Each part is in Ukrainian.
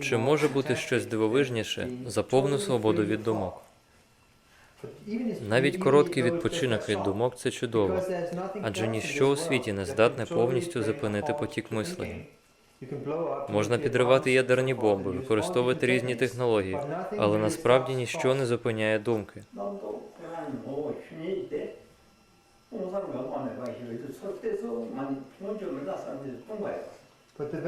Чи може бути щось дивовижніше за повну свободу від думок? Навіть короткий відпочинок від думок це чудово, адже ніщо у світі не здатне повністю зупинити потік мислення. Можна підривати ядерні бомби, використовувати різні технології, але насправді ніщо не зупиняє думки.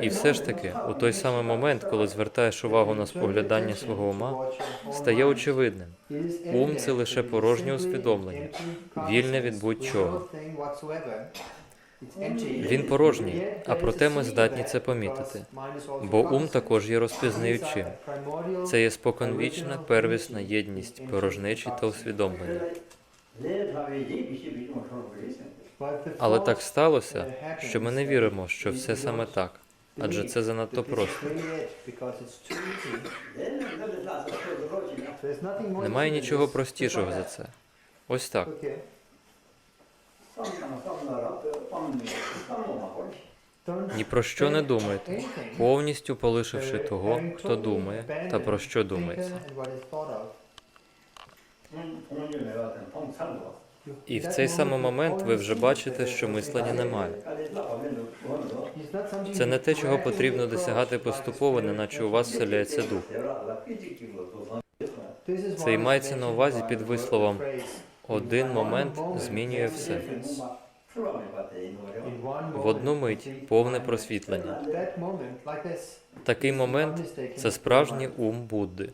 І все ж таки, у той самий момент, коли звертаєш увагу на споглядання свого ума, стає очевидним. Ум це лише порожнє усвідомлення, вільне від будь-чого. Він порожній, а проте ми здатні це помітити. Бо ум також є розпізнаючим. Це є споконвічна первісна єдність порожнечі та усвідомлення. Але так сталося, що ми не віримо, що все саме так адже це занадто просто. Немає нічого простішого за це. Ось так. Ні про що не думайте, повністю полишивши того, хто думає та про що думається. І в цей самий момент ви вже бачите, що мислення немає. Це не те, чого потрібно досягати поступово, неначе у вас вселяється дух. Це й мається на увазі під висловом один момент змінює все. В одну мить повне просвітлення. Такий момент це справжній ум Будди.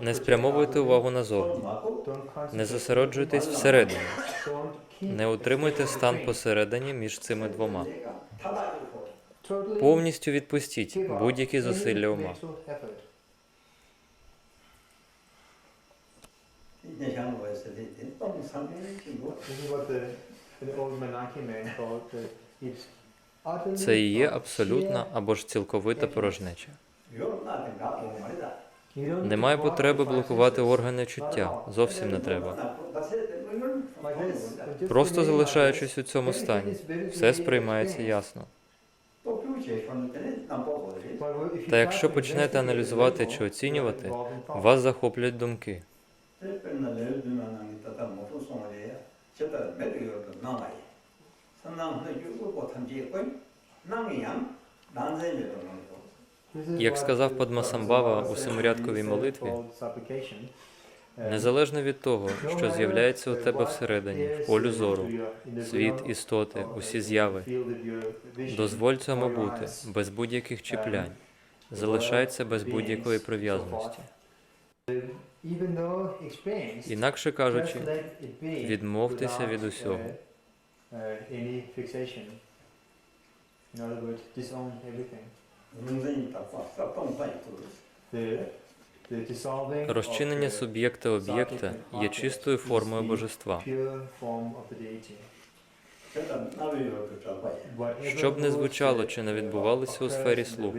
Не спрямовуйте увагу назовні, не зосереджуйтесь всередині, не утримуйте стан посередині між цими двома. Повністю відпустіть будь-які зусилля ума. Це і є абсолютна або ж цілковита порожнеча. Немає потреби блокувати органи чуття. Зовсім не треба. Просто залишаючись у цьому стані, все сприймається ясно. Та якщо почнете аналізувати чи оцінювати, вас захоплять думки. Як сказав Падмасамбава у семирядковій молитві, незалежно від того, що з'являється у тебе всередині, в полю зору, світ, істоти, усі зяви, дозволь цьому бути без будь-яких чіплянь, залишається без будь-якої прив'язаності. Інакше кажучи, відмовтеся від усього. In other words, disown everything. Розчинення суб'єкта об'єкта є чистою формою божества. Whatever Щоб не звучало чи не відбувалося у сфері слуху,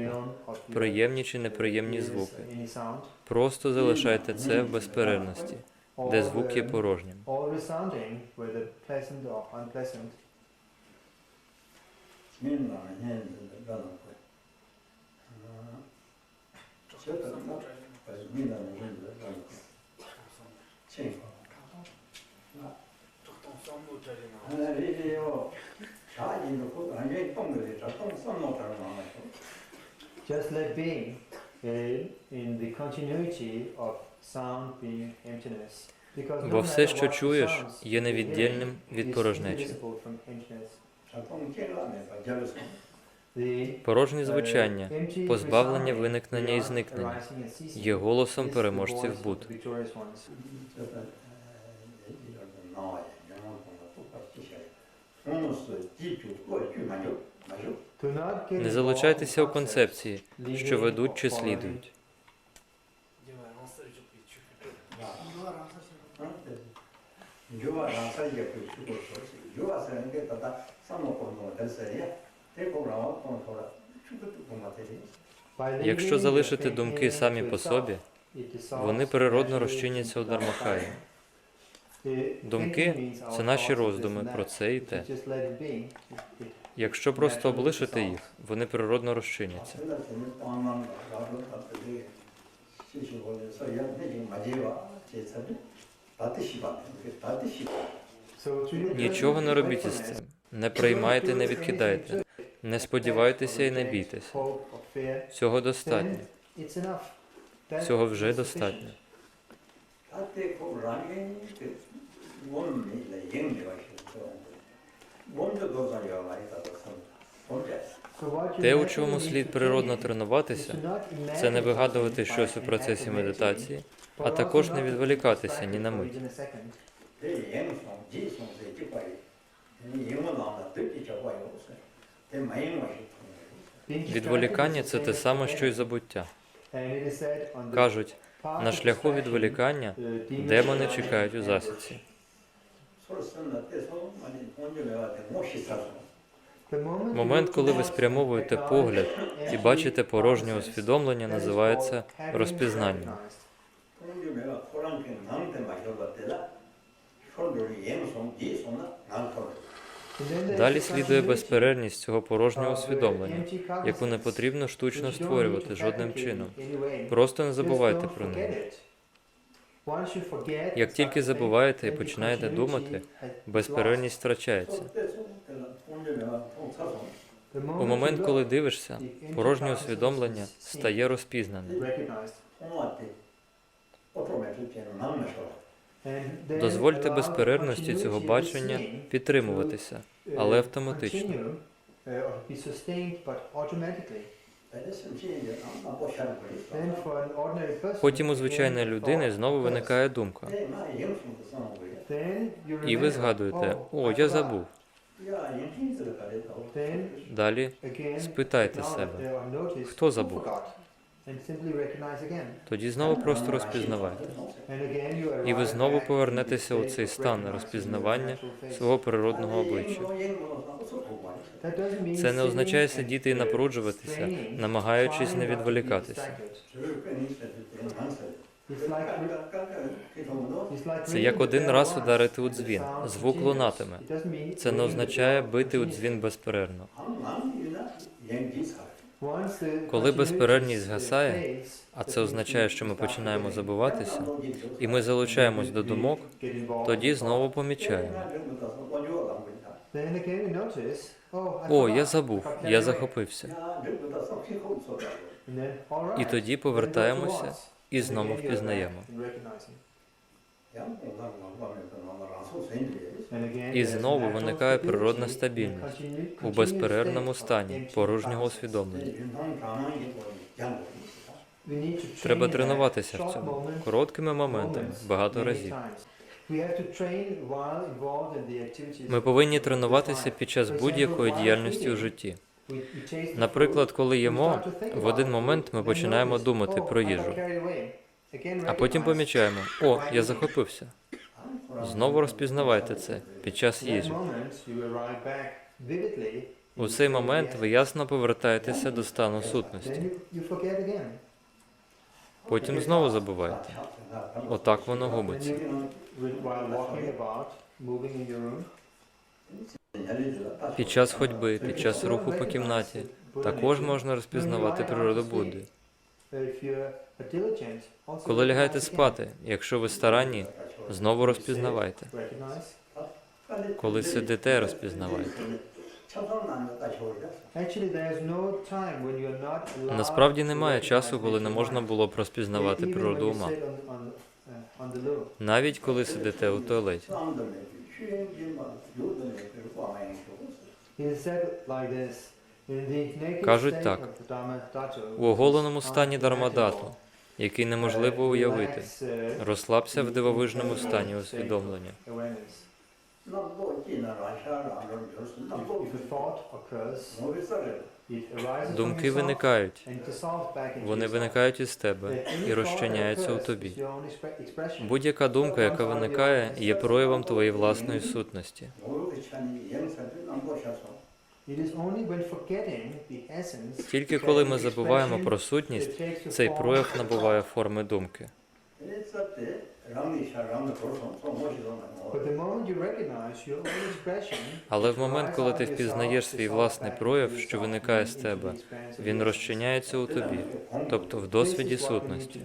приємні чи неприємні звуки. Просто залишайте це в безперервності, де звук є unpleasant, just let being in, in the continuity of sound being emptiness. Because Бо все, що чуєш, є невіддільним від порожнечі. Uh, звучання, позбавлення виникнення і зникнення, є голосом переможців Буд. Не залучайтеся у концепції, що ведуть чи слідують. Якщо залишити думки самі по собі, вони природно розчиняться у Дармахаї. Думки це наші роздуми про це і те. Якщо просто облишити їх, вони природно розчиняться. Нічого не робіть із цим. Не приймайте, не відкидайте. Не сподівайтеся і не бійтеся. hope or fear, Цього достатньо. then it's enough. That Цього вже is достатньо. 다때 고라니 그 원이 영내가 있어. 먼저 도사리가 많이 받아서 혼자 So what you Те, у naturally чому need слід to природно train is тренуватися, to not це не imagine вигадувати something щось у by процесі activating, медитації, but а also також not не to be відволікатися ні на distracted мить. for even a second. 내 영성 지성세 기빠이 이 영원 나온다 듣기 잡아요 없어요. Відволікання це те саме, що й забуття. Кажуть, на шляху відволікання демони чекають у засідці. Момент, коли ви спрямовуєте погляд і бачите порожнє усвідомлення, називається розпізнання. Далі слідує безперервність цього порожнього усвідомлення, яку не потрібно штучно створювати жодним чином. Просто не забувайте про неї. Як тільки забуваєте і починаєте думати, безперервність втрачається. У момент, коли дивишся, порожнє усвідомлення стає розпізнане. Дозвольте безперервності цього бачення підтримуватися, але автоматично. Потім у звичайної людини знову виникає думка. І ви згадуєте, о, я забув. Далі спитайте себе, хто забув? Тоді знову просто розпізнавайте. І ви знову повернетеся у цей стан розпізнавання свого природного обличчя. Це не означає сидіти і напруджуватися, намагаючись не відволікатися. Це як один раз ударити у дзвін. Звук лунатиме. Це не означає бити у дзвін безперервно. Коли безперервність згасає, а це означає, що ми починаємо забуватися, і ми залучаємось до думок, тоді знову помічаємо. О, я забув, я захопився. І тоді повертаємося І знову впізнаємо. І знову виникає природна стабільність у безперервному стані порожнього усвідомлення. Треба тренуватися в цьому короткими моментами, багато разів. Ми повинні тренуватися під час будь-якої діяльності у житті. Наприклад, коли їмо, в один момент ми починаємо думати про їжу, а потім помічаємо, о, я захопився. Знову розпізнавайте це під час їжі. У цей момент ви ясно повертаєтеся до стану сутності. Потім знову забуваєте. Отак воно губиться. Під час ходьби, під час руху по кімнаті також можна розпізнавати природу Будди. Коли лягаєте спати, якщо ви старанні, знову розпізнавайте. Коли сидите, розпізнавайте. Насправді немає часу, коли не можна було б розпізнавати природу ума. Навіть коли сидите у туалеті. Кажуть так, У оголеному стані Дармадату, який неможливо уявити, розслабся в дивовижному стані усвідомлення. Думки виникають, вони виникають із тебе і розчиняються у тобі. Будь-яка думка, яка виникає, є проявом твоєї власної сутності. Тільки коли ми забуваємо про сутність, цей прояв набуває форми думки. Але в момент, коли ти впізнаєш свій власний прояв, що виникає з тебе, він розчиняється у тобі, тобто в досвіді сутності.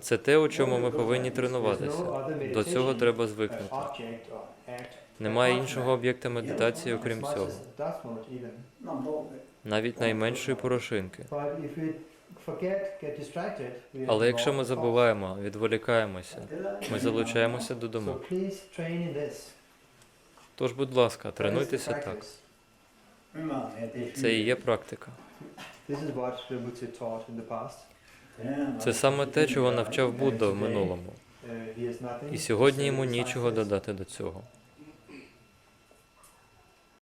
Це те, у чому ми повинні тренуватися. До цього треба звикнути. Немає іншого об'єкта медитації, окрім цього, навіть найменшої порошинки. Але якщо ми забуваємо, відволікаємося, ми залучаємося до думок. Тож, будь ласка, тренуйтеся так. Це і є практика. Це саме те, чого навчав Будда в минулому. І сьогодні йому нічого додати до цього.